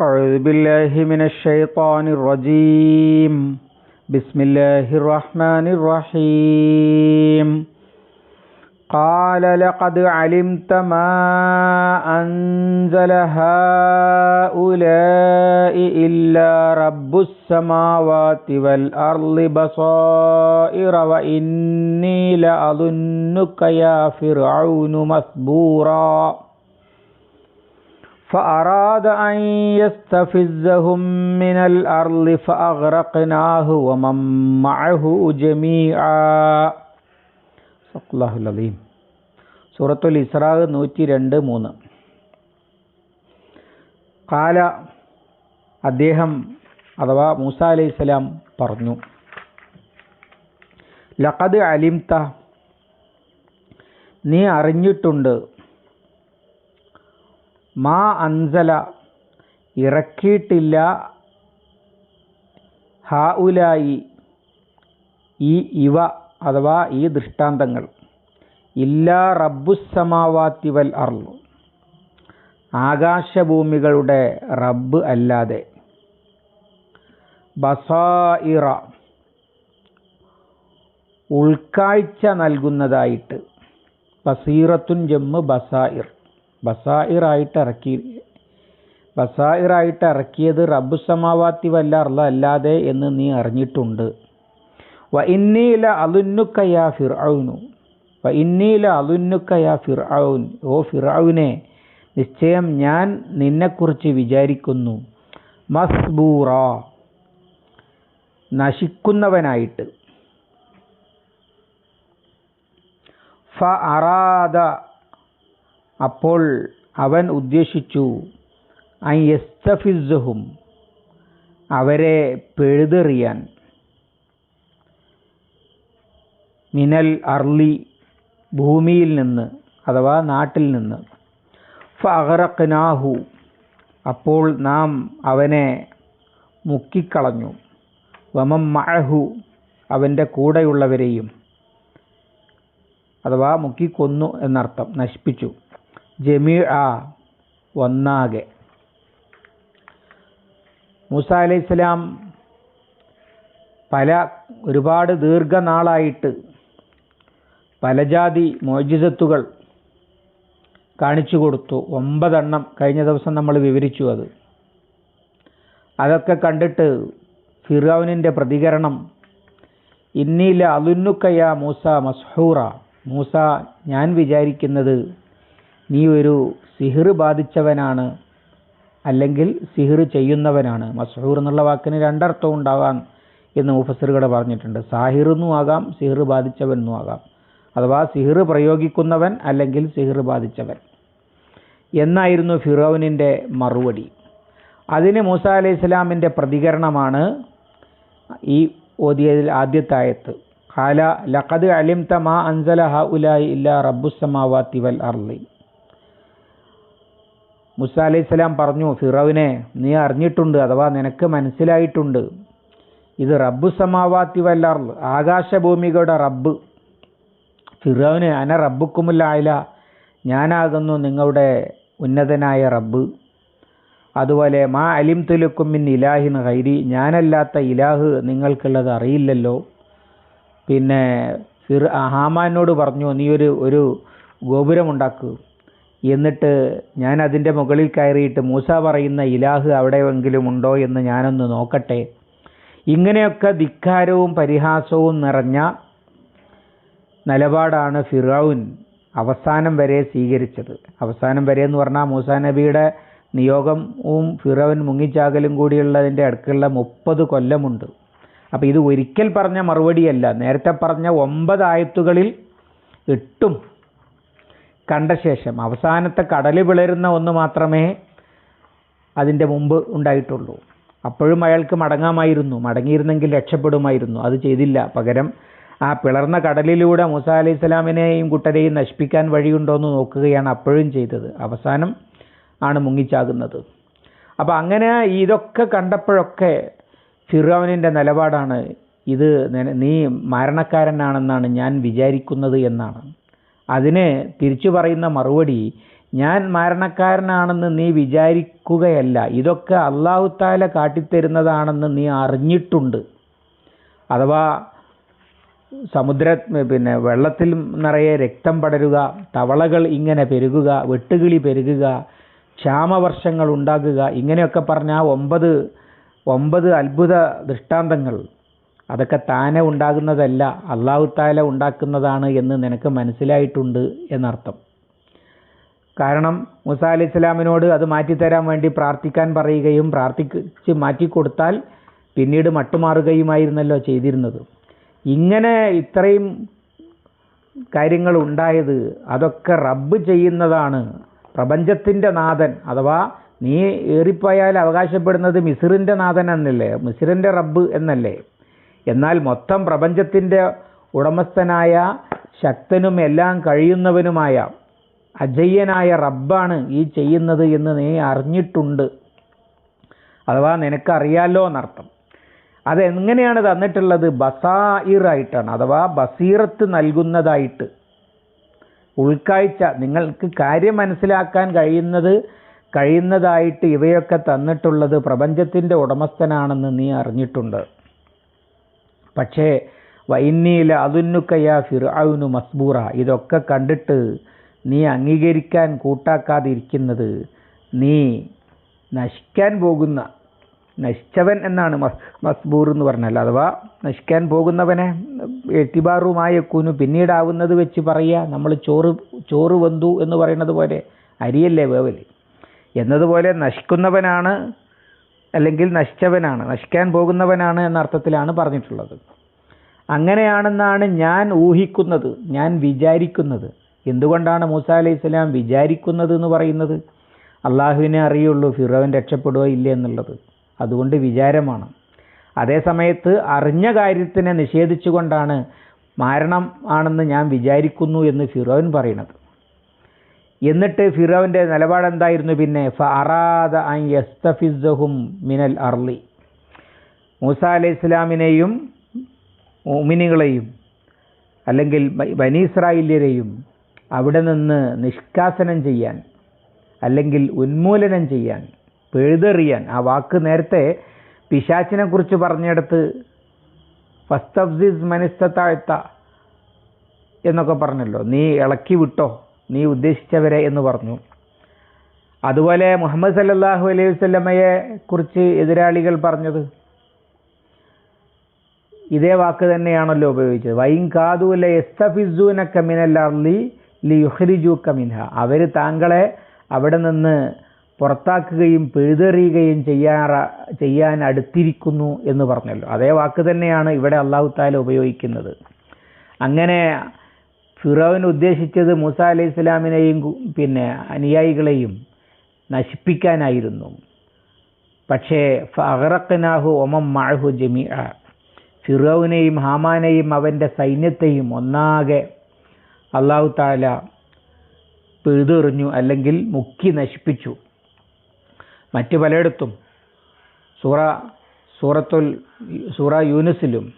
أعوذ بالله من الشيطان الرجيم. بسم الله الرحمن الرحيم. قال لقد علمت ما أنزل هؤلاء إلا رب السماوات والأرض بصائر وإني لأظنك يا فرعون مثبورا. فأراد أن يستفزهم من الأرض فأغرقناه ومن معه جميعا صدق الله العظيم സൂറത്തുൽ ഇസ്രാ നൂറ്റി രണ്ട് മൂന്ന് കാല അദ്ദേഹം അഥവാ മൂസ അലൈഹി സ്വലാം പറഞ്ഞു ലഖദ് അലിംത നീ അറിഞ്ഞിട്ടുണ്ട് മാ അൻസല ഇറക്കിയിട്ടില്ല. ഹ ഉലായി ഈ ഇവ അഥവാ ഈ ദൃഷ്ടാന്തങ്ങൾ. ഇല്ലാ റബ്ബുസമാവാത്തി വൽ അർളു ആകാശഭൂമികളുടെ റബ്ബ് അല്ലാതെ. ബസായിറ ഉൾക്കാഴ്ച നൽകുന്നതായിട്ട്. ബസീറത്തുൻ ജമ്മ് ബസായിർ ബസായിറായിട്ട് ഇറക്കി ബസായിറായിട്ട് ഇറക്കിയത് റബ്ബു സമാവാത്തി വല്ല അർള അല്ലാതെ എന്ന് നീ അറിഞ്ഞിട്ടുണ്ട്. വ ഇന്നീല അലുന്നുക്കയാ ഫിർഔനു. വ ഇന്നീല അലുന്നുക്കയാ ഫിർഔൻ. ഓ ഫിർഔനെ നിശ്ചയം ഞാൻ നിന്നെക്കുറിച്ച് വിചാരിക്കുന്നു. മസ്ബൂറ നശിക്കുന്നവനായിട്ട്. ഫ അറാദ അപ്പോൾ അവൻ ഉദ്ദേശിച്ചു യസ്തഫിസുഹും അവരെ പെഴുതെറിയാൻ. മിനൽ അർലി ഭൂമിയിൽ നിന്ന് അഥവാ നാട്ടിൽ നിന്ന്. ഫഹറഖ്നാഹു അപ്പോൾ നാം അവനെ മുക്കിക്കളഞ്ഞു. വമം മഅഹു അവന്റെ കൂടെയുള്ളവരെയും അഥവാ മുക്കിക്കൊന്നു എന്നർത്ഥം നശിപ്പിച്ചു. ജമീ ആ ഒന്നാകെ മൂസ അലൈഹി പല ഒരുപാട് ദീർഘനാളായിട്ട് പല ജാതി മോജിസത്തുകൾ കാണിച്ചു കൊടുത്തു. ഒമ്പതെണ്ണം കഴിഞ്ഞ ദിവസം നമ്മൾ വിവരിച്ചു അത്. അതൊക്കെ കണ്ടിട്ട് ഫിറൌനിന്റെ പ്രതികരണം ഇന്നീല അലുന്നുക്കയ മൂസ മസ്ഹൂറ. മൂസ ഞാൻ വിചാരിക്കുന്നത് നീ ഒരു സിഹിർ ബാധിച്ചവനാണ് അല്ലെങ്കിൽ സിഹിർ ചെയ്യുന്നവനാണ്. മസ്ഹൂർ എന്നുള്ള വാക്കിന് രണ്ടർത്ഥം ഉണ്ടാകാം എന്ന് മുഫസറുകൾ പറഞ്ഞിട്ടുണ്ട്. സാഹിർ എന്നും ആകാം സിഹിർ ബാധിച്ചവൻ എന്നും ആകാം. അഥവാ സിഹിർ പ്രയോഗിക്കുന്നവൻ അല്ലെങ്കിൽ സിഹിർ ബാധിച്ചവൻ. എന്നായിരുന്നു ഫിറോവിനിന്റെ മറുപടി. അതിന് മൂസ അലൈഹി ഇസ്ലാമിന്റെ പ്രതികരണമാണ് ഈ ഓതിയതിൽ ആദ്യത്തെ ആയത്ത് ഖാല ലഖദ് അലിംത മാ അൻസല ഹ ഉലായി ഇല്ല റബ്ബുസമാവാത്തി വൽ അർലി മുസ അലൈഹി സ്വലാം പറഞ്ഞു ഫിറവിനെ നീ അറിഞ്ഞിട്ടുണ്ട് അഥവാ നിനക്ക് മനസ്സിലായിട്ടുണ്ട്. ഇത് റബ്ബു സമാവാത്തി വല്ലർ ആകാശഭൂമികളുടെ റബ്ബ്. ഫിറവിന് അന റബ്ബുക്കുമില്ലായില്ല ഞാനാകുന്നു നിങ്ങളുടെ ഉന്നതനായ റബ്ബ്. അതുപോലെ മാ അലിം തുലുക്കുമിൻ ഇലാഹിൻ ഹൈരി ഞാനല്ലാത്ത ഇലാഹ് നിങ്ങൾക്കുള്ളത് അറിയില്ലല്ലോ. പിന്നെ ഫിർ ഹാമാനോട് പറഞ്ഞു നീ ഒരു ഒരു ഗോപുരമുണ്ടാക്കൂ എന്നിട്ട് ഞാൻ അതിന്റെ മുകളിൽ കയറിയിട്ട് മൂസ പറയുന്ന ഇലാഹ് അവിടെയെങ്കിലും ഉണ്ടോ എന്ന് ഞാനൊന്ന് നോക്കട്ടെ. ഇങ്ങനെയൊക്കെ ധിക്കാരവും പരിഹാസവും നിറഞ്ഞ നിലപാടാണ് ഫിറൌൻ അവസാനം വരെ സ്വീകരിച്ചത്. അവസാനം വരെ എന്ന് പറഞ്ഞാൽ മൂസ നബിയുടെ നിയോഗവും ഫിറൌൻ മുങ്ങിച്ചാകലും കൂടിയുള്ളതിന്റെ അടുക്കുള്ള മുപ്പത് കൊല്ലമുണ്ട്. അപ്പോൾ ഇത് ഒരിക്കൽ പറഞ്ഞ മറുപടിയല്ല. നേരത്തെ പറഞ്ഞ ഒമ്പത് ആയത്തുകളിൽ എട്ടും കണ്ട ശേഷം അവസാനത്തെ കടൽ പിളരുന്ന ഒന്ന് മാത്രമേ അതിന്റെ മുമ്പ് ഉണ്ടായിട്ടുള്ളൂ. അപ്പോഴും അയാൾക്ക് മടങ്ങാമായിരുന്നു. മടങ്ങിയിരുന്നെങ്കിൽ രക്ഷപ്പെടുമായിരുന്നു. അത് ചെയ്തില്ല. പകരം ആ പിളർന്ന കടലിലൂടെ മൂസ അലൈഹി സ്വലാമിനെയും കുട്ടരെയും നശിപ്പിക്കാൻ വഴിയുണ്ടോ എന്ന് നോക്കുകയാണ് അപ്പോഴും ചെയ്തത്. അവസാനം ആണ് മുങ്ങിച്ചാകുന്നത്. അപ്പോൾ അങ്ങനെ ഇതൊക്കെ കണ്ടപ്പോഴൊക്കെ ഫിറോവിനിന്റെ നിലപാടാണ് ഇത് നീ മരണക്കാരനാണെന്നാണ് ഞാൻ വിചാരിക്കുന്നത് എന്നാണ്. അതിന് തിരിച്ചു പറയുന്ന മറുപടി ഞാൻ മരണക്കാരനാണെന്ന് നീ വിചാരിക്കുകയല്ല. ഇതൊക്കെ അള്ളാഹുത്താല കാട്ടിത്തരുന്നതാണെന്ന് നീ അറിഞ്ഞിട്ടുണ്ട്. അഥവാ സമുദ്ര പിന്നെ വെള്ളത്തിൽ നിറയെ രക്തം പടരുക തവളകൾ ഇങ്ങനെ പെരുകുക വെട്ടുകിളി പെരുകുക ക്ഷാമവർഷങ്ങൾ ഉണ്ടാകുക ഇങ്ങനെയൊക്കെ പറഞ്ഞ ഒമ്പത് ഒമ്പത് അത്ഭുത ദൃഷ്ടാന്തങ്ങൾ. അതൊക്കെ താനെ ഉണ്ടാകുന്നതല്ല അള്ളാഹു താല ഉണ്ടാക്കുന്നതാണ് എന്ന് നിനക്ക് മനസ്സിലായിട്ടുണ്ട് എന്നർത്ഥം. കാരണം മുസ അലി ഇസ്ലാമിനോട് അത് മാറ്റിത്തരാൻ വേണ്ടി പ്രാർത്ഥിക്കാൻ പറയുകയും പ്രാർത്ഥിച്ച് മാറ്റിക്കൊടുത്താൽ പിന്നീട് മട്ടുമാറുകയുമായിരുന്നല്ലോ ചെയ്തിരുന്നത്. ഇങ്ങനെ ഇത്രയും കാര്യങ്ങൾ ഉണ്ടായത് അതൊക്കെ റബ്ബ് ചെയ്യുന്നതാണ്. പ്രപഞ്ചത്തിന്റെ നാഥൻ അഥവാ നീ ഏറിപ്പോയാൽ അവകാശപ്പെടുന്നത് മിസിറിന്റെ നാഥൻ എന്നല്ലേ? മിസിറിന്റെ റബ്ബ് എന്നല്ലേ? എന്നാൽ മൊത്തം പ്രപഞ്ചത്തിന്റെ ഉടമസ്ഥനായ ശക്തനും എല്ലാം കഴിയുന്നവനുമായ അജയ്യനായ റബ്ബാണ് ഈ ചെയ്യുന്നത് എന്ന് നീ അറിഞ്ഞിട്ടുണ്ട്. അഥവാ നിനക്കറിയാലോ എന്നർത്ഥം. അതെങ്ങനെയാണ് തന്നിട്ടുള്ളത്? ബസായിറായിട്ടാണ് അഥവാ ബസീറത്ത് നൽകുന്നതായിട്ട്. ഉൾക്കാഴ്ച നിങ്ങൾക്ക് കാര്യം മനസ്സിലാക്കാൻ കഴിയുന്നത് കഴിയുന്നതായിട്ട് ഇവയൊക്കെ തന്നിട്ടുള്ളത് പ്രപഞ്ചത്തിന്റെ ഉടമസ്ഥനാണെന്ന് നീ അറിഞ്ഞിട്ടുണ്ട്. പക്ഷേ വൈന്നീല അതുന്നുക്കയ ഫിർഔനു മസ്ബൂറ ഇതൊക്കെ കണ്ടിട്ട് നീ അംഗീകരിക്കാൻ കൂട്ടാക്കാതിരിക്കുന്നത് നീ നശിക്കാൻ പോകുന്ന നശിച്ചവൻ എന്നാണ് മസ് മസ്ബൂർ എന്ന് പറഞ്ഞാൽ അഥവാ നശിക്കാൻ പോകുന്നവനെ എത്തിബാറുമായ കുനു പിന്നീടാവുന്നത് വെച്ച് പറയുക നമ്മൾ ചോറ് ചോറ് വെന്തു എന്ന് പറയുന്നത് പോലെ അരിയല്ലേ വേവൽ? എന്നതുപോലെ നശിക്കുന്നവനാണ് അല്ലെങ്കിൽ നശിച്ചവനാണ് നശിക്കാൻ പോകുന്നവനാണ് എന്ന അർത്ഥത്തിലാണ് പറഞ്ഞിട്ടുള്ളത്. അങ്ങനെയാണെന്നാണ് ഞാൻ ഊഹിക്കുന്നത് ഞാൻ വിചാരിക്കുന്നത്. എന്തുകൊണ്ടാണ് മൂസ അലൈഹി സ്വലാം വിചാരിക്കുന്നത് എന്ന് പറയുന്നത്? അള്ളാഹുവിനെ അറിയുള്ളൂ ഫിറോവൻ രക്ഷപ്പെടുകയോ ഇല്ല എന്നുള്ളത്. അതുകൊണ്ട് വിചാരമാണ്. അതേ സമയത്ത് അറിഞ്ഞ കാര്യത്തിനെ നിഷേധിച്ചുകൊണ്ടാണ് മാരണം ആണെന്ന് ഞാൻ വിചാരിക്കുന്നു എന്ന് ഫിറോവൻ പറയുന്നത്. എന്നിട്ട് ഫിറോവിന്റെ നിലപാടെന്തായിരുന്നു പിന്നെ? ഫറാദ അൻ യസ്തഫിസഹും മിനൽ അർലി മൂസ അലൈഹി ഇസ്ലാമിനെയും ഉമിനികളെയും അല്ലെങ്കിൽ ബനീസ്രായില്യരെയും അവിടെ നിന്ന് നിഷ്കാസനം ചെയ്യാൻ അല്ലെങ്കിൽ ഉന്മൂലനം ചെയ്യാൻ പെഴുതെറിയാൻ ആ വാക്ക് നേരത്തെ പിശാച്ചിനെ കുറിച്ച് പറഞ്ഞെടുത്ത് ഫസ്തഫ്സിസ് മനിസ്തത്താഴ്ത്ത എന്നൊക്കെ പറഞ്ഞല്ലോ. നീ ഇളക്കി വിട്ടോ. നീ ഉദ്ദേശിച്ചവരെ എന്ന് പറഞ്ഞു. അതുപോലെ മുഹമ്മദ് സല്ലാഹു അലൈഹി വസല്ലമയെ കുറിച്ച് എതിരാളികൾ പറഞ്ഞത്? ഇതേ വാക്ക് തന്നെയാണല്ലോ ഉപയോഗിച്ചത്. വൈൻ കാതൂല എസ്തഫിസൂനക്ക മിനൽ അർലി ലി യുഹ്രിജൂക്ക മിൻഹ. അവർ താങ്കളെ അവിടെ നിന്ന് പുറത്താക്കുകയും പിഴുതെറിയുകയും ചെയ്യാറ ചെയ്യാൻ അടുത്തിരിക്കുന്നു എന്ന് പറഞ്ഞല്ലോ. അതേ വാക്ക് തന്നെയാണ് ഇവിടെ അള്ളാഹു താല ഉപയോഗിക്കുന്നത്. അങ്ങനെ ഫിറോവിന് ഉദ്ദേശിച്ചത് മൂസ അലൈഹി ഇസ്ലാമിനെയും പിന്നെ അനുയായികളെയും നശിപ്പിക്കാനായിരുന്നു. പക്ഷേ ഫഹറക്കനാഹു ഒമം മാഹു ജമി ഫിറോവിനെയും ഹാമാനെയും അവന്റെ സൈന്യത്തെയും ഒന്നാകെ അള്ളാഹു താല പിഴുതെറിഞ്ഞു അല്ലെങ്കിൽ മുക്കി നശിപ്പിച്ചു. മറ്റു പലയിടത്തും സൂറ സൂറത്തുൽ സൂറ യൂനുസിലും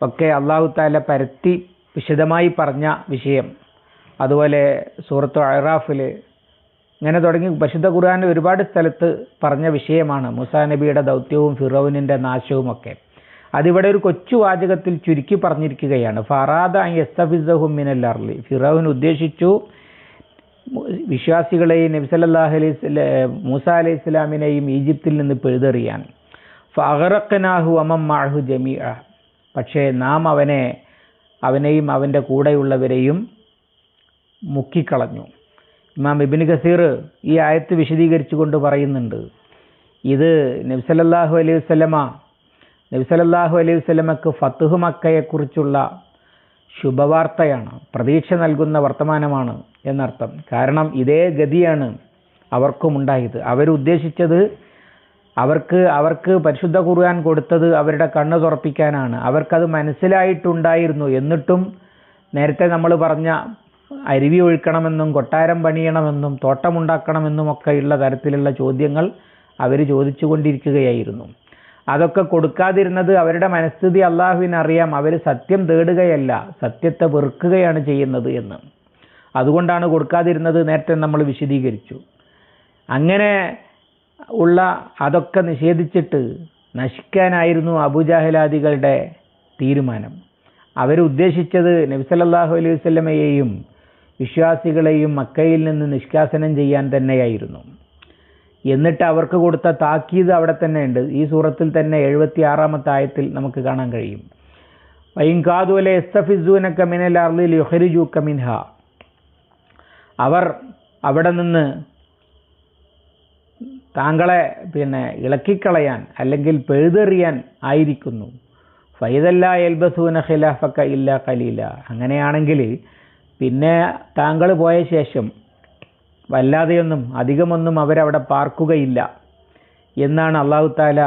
ഒക്കെ അള്ളാഹു താല പരത്തി വിശദമായി പറഞ്ഞ വിഷയം. അതുപോലെ സൂറത്തു അഹ്റാഫിൽ ഇങ്ങനെ തുടങ്ങി. പരിശുദ്ധ ഖുർആൻ ഒരുപാട് സ്ഥലത്ത് പറഞ്ഞ വിഷയമാണ് മുസാ നബിയുടെ ദൗത്യവും ഫിറോവിനിന്റെ നാശവും ഒക്കെ. അതിവിടെ ഒരു കൊച്ചു വാചകത്തിൽ ചുരുക്കി പറഞ്ഞിരിക്കുകയാണ്. ഫറാദ യസ്തഫിസഹുമിനൽ അർലി ഫിറോവിൻ ഉദ്ദേശിച്ചു വിശ്വാസികളെയും നബ്സല്ലാഹു അലൈഹി മൂസ അലൈഹി ഇസ്ലാമിനെയും ഈജിപ്തിൽ നിന്ന് പിഴുതെറിയാൻ. ഫഹറക്കനാഹു അമം മാഹു ജമീഅ. പക്ഷേ നാം അവനെ അവനെയും അവന്റെ കൂടെയുള്ളവരെയും മുക്കിക്കളഞ്ഞു. ഇമാം ഇബിൻ ഖസീർ ഈ ആയത്ത് വിശദീകരിച്ചു കൊണ്ട് പറയുന്നുണ്ട് ഇത് നബ്സലല്ലാഹു അലൈഹി വസ്ലമ നബ്സലല്ലാഹു അലൈഹി വസ്ലമക്ക് ഫത്തുഹ് മക്കയെക്കുറിച്ചുള്ള ശുഭവാർത്തയാണ് പ്രതീക്ഷ നൽകുന്ന വർത്തമാനമാണ് എന്നർത്ഥം. കാരണം ഇതേ ഗതിയാണ് അവർക്കും ഉണ്ടായത്. അവരുദ്ദേശിച്ചത് അവർക്ക് അവർക്ക് പരിശുദ്ധ ഖുർആൻ കൊടുത്തത് അവരുടെ കണ്ണ് തുറപ്പിക്കാനാണ്. അവർക്കത് മനസ്സിലായിട്ടുണ്ടായിരുന്നു. എന്നിട്ടും നേരത്തെ നമ്മൾ പറഞ്ഞ അരുവി ഒഴുക്കണമെന്നും കൊട്ടാരം പണിയണമെന്നും തോട്ടമുണ്ടാക്കണമെന്നും ഒക്കെയുള്ള തരത്തിലുള്ള ചോദ്യങ്ങൾ അവർ ചോദിച്ചു കൊണ്ടിരിക്കുകയായിരുന്നു അതൊക്കെ കൊടുക്കാതിരുന്നത് അവരുടെ മനസ്ഥിതി അള്ളാഹുവിന് അറിയാം അവർ സത്യം തേടുകയല്ല സത്യത്തെ വെറുക്കുകയാണ് ചെയ്യുന്നത് എന്ന്. അതുകൊണ്ടാണ് കൊടുക്കാതിരുന്നത് നേരത്തെ നമ്മൾ വിശദീകരിച്ചു. അങ്ങനെ ഉള്ള അതൊക്കെ നിഷേധിച്ചിട്ട് നശിക്കാനായിരുന്നു അബുജാഹിലാദികളുടെ തീരുമാനം. അവരുദ്ദേശിച്ചത് നബിസല്ലാഹു അലൈഹി വസല്ലമയെയും വിശ്വാസികളെയും മക്കയിൽ നിന്ന് നിഷ്കാസനം ചെയ്യാൻ തന്നെയായിരുന്നു. എന്നിട്ട് അവർക്ക് കൊടുത്ത താക്കീത് അവിടെ തന്നെ ഉണ്ട്. ഈ സൂറത്തിൽ തന്നെ എഴുപത്തി ആറാമത്തെ ആയത്തിൽ നമുക്ക് കാണാൻ കഴിയും. വൈകാതുവലെ എസ്തഫിസൂനക്ക മിനൽ അർലിൽ യുഹരിജു കമിൻഹ അവർ അവിടെ നിന്ന് താങ്കളെ പിന്നെ ഇളക്കിക്കളയാൻ അല്ലെങ്കിൽ പെഴുതെറിയാൻ ആയിരിക്കുന്നു. ഫൈദല്ല എൽബസൂന ഖിലാഫക്ക ഇല്ല കലീല അങ്ങനെയാണെങ്കിൽ പിന്നെ താങ്കൾ പോയ ശേഷം വല്ലാതെയൊന്നും അധികമൊന്നും അവരവിടെ പാർക്കുകയില്ല എന്നാണ് അള്ളാഹു താല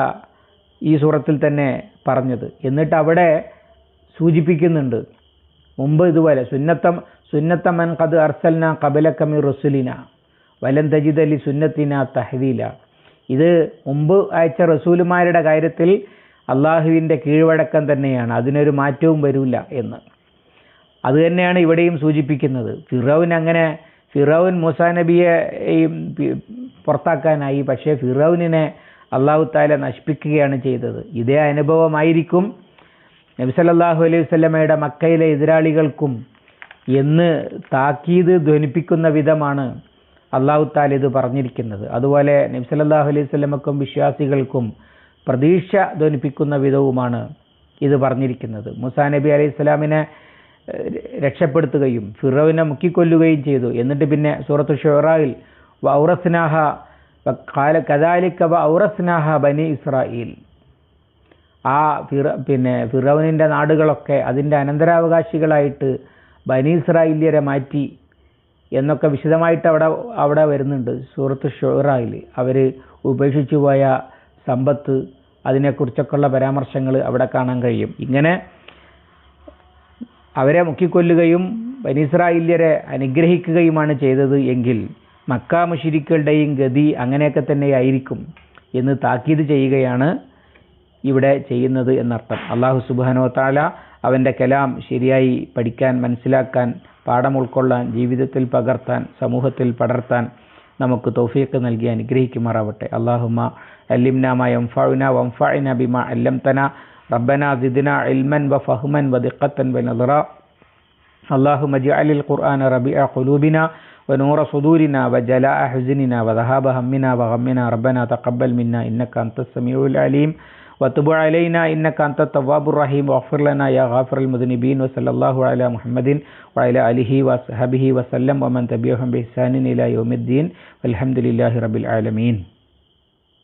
ഈ സൂറത്തിൽ തന്നെ പറഞ്ഞത്. എന്നിട്ട് അവിടെ സൂചിപ്പിക്കുന്നുണ്ട്. മുമ്പ് ഇതുപോലെ സുന്നത്തം സുന്നത്തമൻ കത് അർസൽന കബലക്കമി റസുലിന. വലം തജിദ് അലി സുന്നത്തിന തഹദീല. ഇത് മുമ്പ് അയച്ച റസൂലുമാരുടെ കാര്യത്തിൽ അള്ളാഹുവിന്റെ കീഴ്വഴക്കം തന്നെയാണ്. അതിനൊരു മാറ്റവും വരില്ല എന്ന്. അത് തന്നെയാണ് ഇവിടെയും സൂചിപ്പിക്കുന്നത്. ഫിറോവിൻ അങ്ങനെ ഫിറോവിൻ മൂസാ നബിയെ പുറത്താക്കാനായി. പക്ഷേ ഫിറോവിനെ അള്ളാഹു താല നശിപ്പിക്കുകയാണ് ചെയ്തത്. ഇതേ അനുഭവമായിരിക്കും നബി സല്ലല്ലാഹു അലൈഹി വസല്ലമയുടെ മക്കയിലെ എതിരാളികൾക്കും എന്ന് താക്കീത് ധ്വനിപ്പിക്കുന്ന വിധമാണ് അള്ളാഹു താൽ ഇത് പറഞ്ഞിരിക്കുന്നത്. അതുപോലെ നബി സല്ലല്ലാഹു അലൈഹി സ്വലമക്കും വിശ്വാസികൾക്കും പ്രതീക്ഷ ധ്വനിപ്പിക്കുന്ന വിധവുമാണ് ഇത് പറഞ്ഞിരിക്കുന്നത്. മുസാ നബി അലൈഹി സ്വലാമിനെ രക്ഷപ്പെടുത്തുകയും ഫിറോവിനെ മുക്കിക്കൊല്ലുകയും ചെയ്തു. എന്നിട്ട് പിന്നെ സൂറത്ത് ഷൊറായിൽ ഔറസ്നാഹ കാല കദാലിക്ക ഔറസ്നാഹ ബനി ഇസ്രായേൽ ആ ഫിറ പിന്നെ ഫിറോവിനിന്റെ നാടുകളൊക്കെ അതിന്റെ അനന്തരാവകാശികളായിട്ട് ബനി ഇസ്രായേലിയരെ മാറ്റി എന്നൊക്കെ വിശദമായിട്ട് അവിടെ അവിടെ വരുന്നുണ്ട്. സൂറത്ത് ഷുറായിൽ അവർ ഉപേക്ഷിച്ചു പോയ സമ്പത്ത് അതിനെക്കുറിച്ചൊക്കെയുള്ള പരാമർശങ്ങൾ അവിടെ കാണാൻ കഴിയും. ഇങ്ങനെ അവരെ മുക്കിക്കൊല്ലുകയും ബനിസ്രായില്യരെ അനുഗ്രഹിക്കുകയുമാണ് ചെയ്തത് എങ്കിൽ മക്ക മുഷിരിക്കളുടെയും ഗതി അങ്ങനെയൊക്കെ തന്നെയായിരിക്കും എന്ന് താക്കീത് ചെയ്യുകയാണ് ഇവിടെ ചെയ്യുന്നത് എന്നർത്ഥം. അള്ളാഹു സുബാനോ താല അവന്റെ കലാം ശരിയായി പഠിക്കാൻ മനസ്സിലാക്കാൻ പാഠം ഉൾക്കൊള്ളാൻ ജീവിതത്തിൽ പകർത്താൻ സമൂഹത്തിൽ പടർത്താൻ നമുക്ക് തൗഫീഖ് നൽകി അനുഗ്രഹിക്കുമാറാവട്ടെ അള്ളാഹുമ അല്ലിംനാമ യംഫാഉന വംഫഅന ബിമ അല്ലംതന ربنا زدنا علما وفهما ودقة ونظرا اللهم اجعل القرآن ربيع قلوبنا ونور صدورنا وجلاء حزننا وذهاب همنا وغمنا ربنا تقبل منا إنك أنت السميع العليم وتب علينا إنك أنت التواب الرحيم. واغفر لنا يا غافر المذنبين وصلى الله على محمد وعلى آله وصحبه وسلم ومن تبعهم بإحسان إلى يوم الدين والحمد لله رب العالمين.